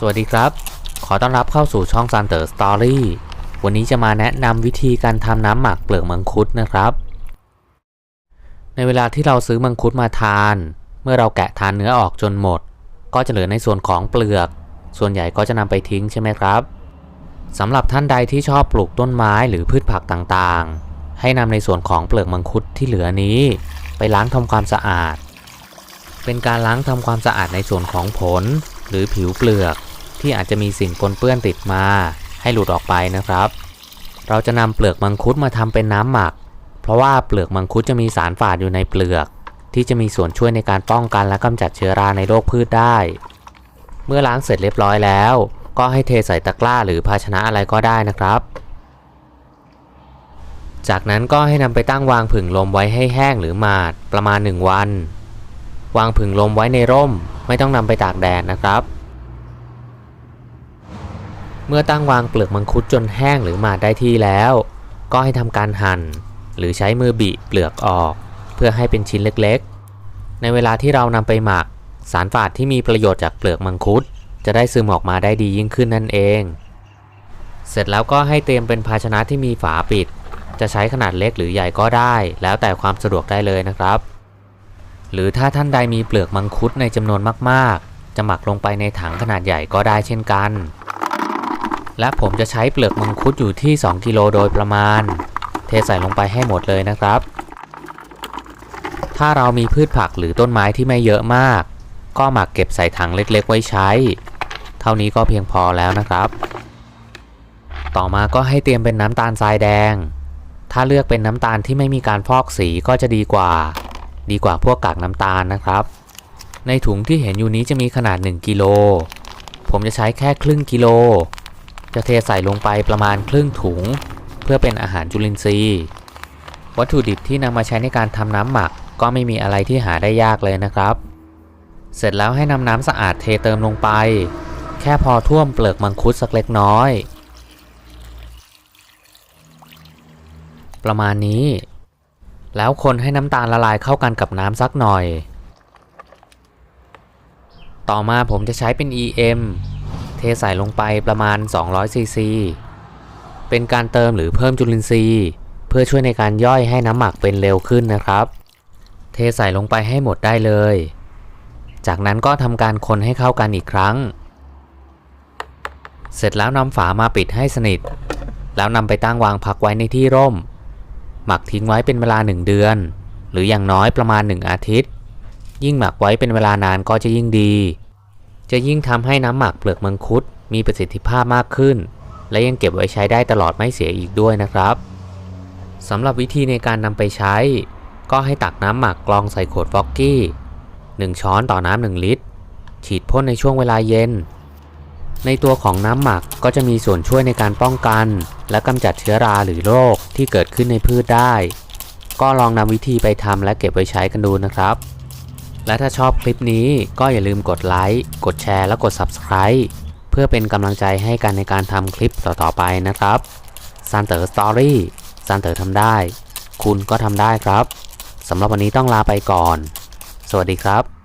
สวัสดีครับ ขอต้อนรับเข้าสู่ช่อง Sunter Story วันนี้จะมาแนะนำวิธีการทำน้ำหมักเปลือกมังคุดนะครับ ในเวลาที่เราซื้อมังคุดมาทาน เมื่อเราแกะทานเนื้อออกจนหมด ก็จะเหลือในส่วนของเปลือก ส่วนใหญ่ก็จะนำไปทิ้งใช่ไหมครับสำหรับท่านใดที่ชอบปลูกต้นไม้หรือพืชผักต่างๆ ให้นำในส่วนของเปลือกมังคุดที่เหลือนี้ ไปล้างทำความสะอาด เป็นการล้างทำความสะอาดในส่วนของผลหรือผิวเปลือก ที่อาจจะมีสิ่งปนเปื้อนติดมา ให้หลุดออกไปนะครับ เราจะนำเปลือกมังคุดมาทำเป็นน้ำหมัก เพราะว่าเปลือกมังคุดจะมีสารฝาดอยู่ในเปลือก ที่จะมีส่วนช่วยในการป้องกันและกำจัดเชื้อราในโรคพืชได้ เมื่อล้างเสร็จเรียบร้อยแล้ว ก็ให้เทใส่ตะกร้าหรือภาชนะอะไรก็ได้นะครับ จากนั้นก็ให้นำไปตั้งวางผึ่งลมไว้ให้แห้งหรือหมาดประมาณ 1 วัน วางผึ่งลมไว้ในร่ม ไม่ต้องนำไปตากแดดนะครับ เมื่อตั้งวางเปลือกมังคุดจนแห้งหรือหมาดได้ที่แล้ว ก็ให้ทำการหั่น หรือใช้มือบิเปลือกออก เพื่อให้เป็นชิ้นเล็กๆ ในเวลาที่เรานำไปหมัก สารฝาดที่มีประโยชน์จากเปลือกมังคุด จะได้ซึมออกมาได้ดียิ่งขึ้นนั่นเอง เสร็จแล้วก็ให้เตรียมเป็นภาชนะที่มีฝาปิด จะใช้ขนาดเล็กหรือใหญ่ก็ได้ แล้วแต่ความสะดวกได้เลยนะครับ หรือถ้าท่านใดมีเปลือกมังคุดในจำนวนมากๆ จะหมักลงไปในถังขนาดใหญ่ก็ได้เช่นกัน และผมจะใช้เปลือกมังคุดอยู่ที่ 2 กิโลโดยประมาณ เทใส่ลงไปให้หมดเลยนะครับ ถ้าเรามีพืชผักหรือต้นไม้ที่ไม่เยอะมาก ก็หมักเก็บใส่ถังเล็กๆ ไว้ใช้ เท่านี้ก็เพียงพอแล้วนะครับ ต่อมาก็ให้เตรียมเป็นน้ำตาลทรายแดง ถ้าเลือกเป็นน้ำตาลที่ไม่มีการฟอกสีก็จะดีกว่า ดีกว่าพวกกากน้ำตาลนะครับ ในถุงที่เห็นอยู่นี้จะมีขนาด 1 กิโล ผมจะใช้แค่ครึ่งกิโล จะเทใส่ลงไปประมาณครึ่งถุง เพื่อเป็นอาหารจุลินทรีย์ วัตถุดิบที่นำมาใช้ในการทำน้ำหมักก็ไม่มีอะไรที่หาได้ยากเลยนะครับ เสร็จแล้วให้นำน้ำสะอาดเทเติมลงไป แค่พอท่วมเปลือกมังคุดสักเล็กน้อย ประมาณนี้ แล้วคนให้น้ำตาลละลายเข้ากันกับน้ำสักหน่อย ต่อมาผมจะใช้เป็น EM เทใส่ลงไปประมาณ 200 ซีซี เป็นการเติมหรือเพิ่มจุลินทรีย์ เพื่อช่วยในการย่อยให้น้ำหมักเป็นเร็วขึ้นนะครับ เทใส่ลงไปให้หมดได้เลย จากนั้นก็ทำการคนให้เข้ากันอีกครั้ง เสร็จแล้วนำฝามาปิดให้สนิท แล้วนำไปตั้งวางพักไว้ในที่ร่ม หมักทิ้งไว้เป็นเวลา 1 เดือน หรืออย่างน้อยประมาณ 1 อาทิตย์ ยิ่งหมักไว้เป็นเวลานานก็จะยิ่งดี จะยิ่งทำให้น้ำหมักเปลือกมังคุดมีประสิทธิภาพมากขึ้น และยังเก็บไว้ใช้ได้ตลอดไม่เสียอีกด้วยนะครับสำหรับวิธีในการนำไปใช้ ก็ให้ตักน้ำหมักกรองใส่ขวดฟอกกี้ 1 ช้อนต่อน้ำ1ลิตร ฉีดพ่นในช่วงเวลาเย็น ในตัวของน้ำหมักก็จะมีส่วนช่วยในการป้องกัน และกำจัดเชื้อราหรือโรคที่เกิดขึ้นในพืชได้ ก็ลองนำวิธีไปทำและเก็บไว้ใช้กันดูนะครับ และถ้าชอบคลิปนี้ก็อย่าลืมกดไลค์ กดแชร์ และกด Subscribe เพื่อเป็นกำลังใจให้กันในการทำคลิปต่อ ๆ ไปนะครับซันเตอร์สตอรี่ซันเตอร์ทำได้ คุณก็ทำได้ครับสำหรับวันนี้ต้องลาไปก่อน สวัสดีครับ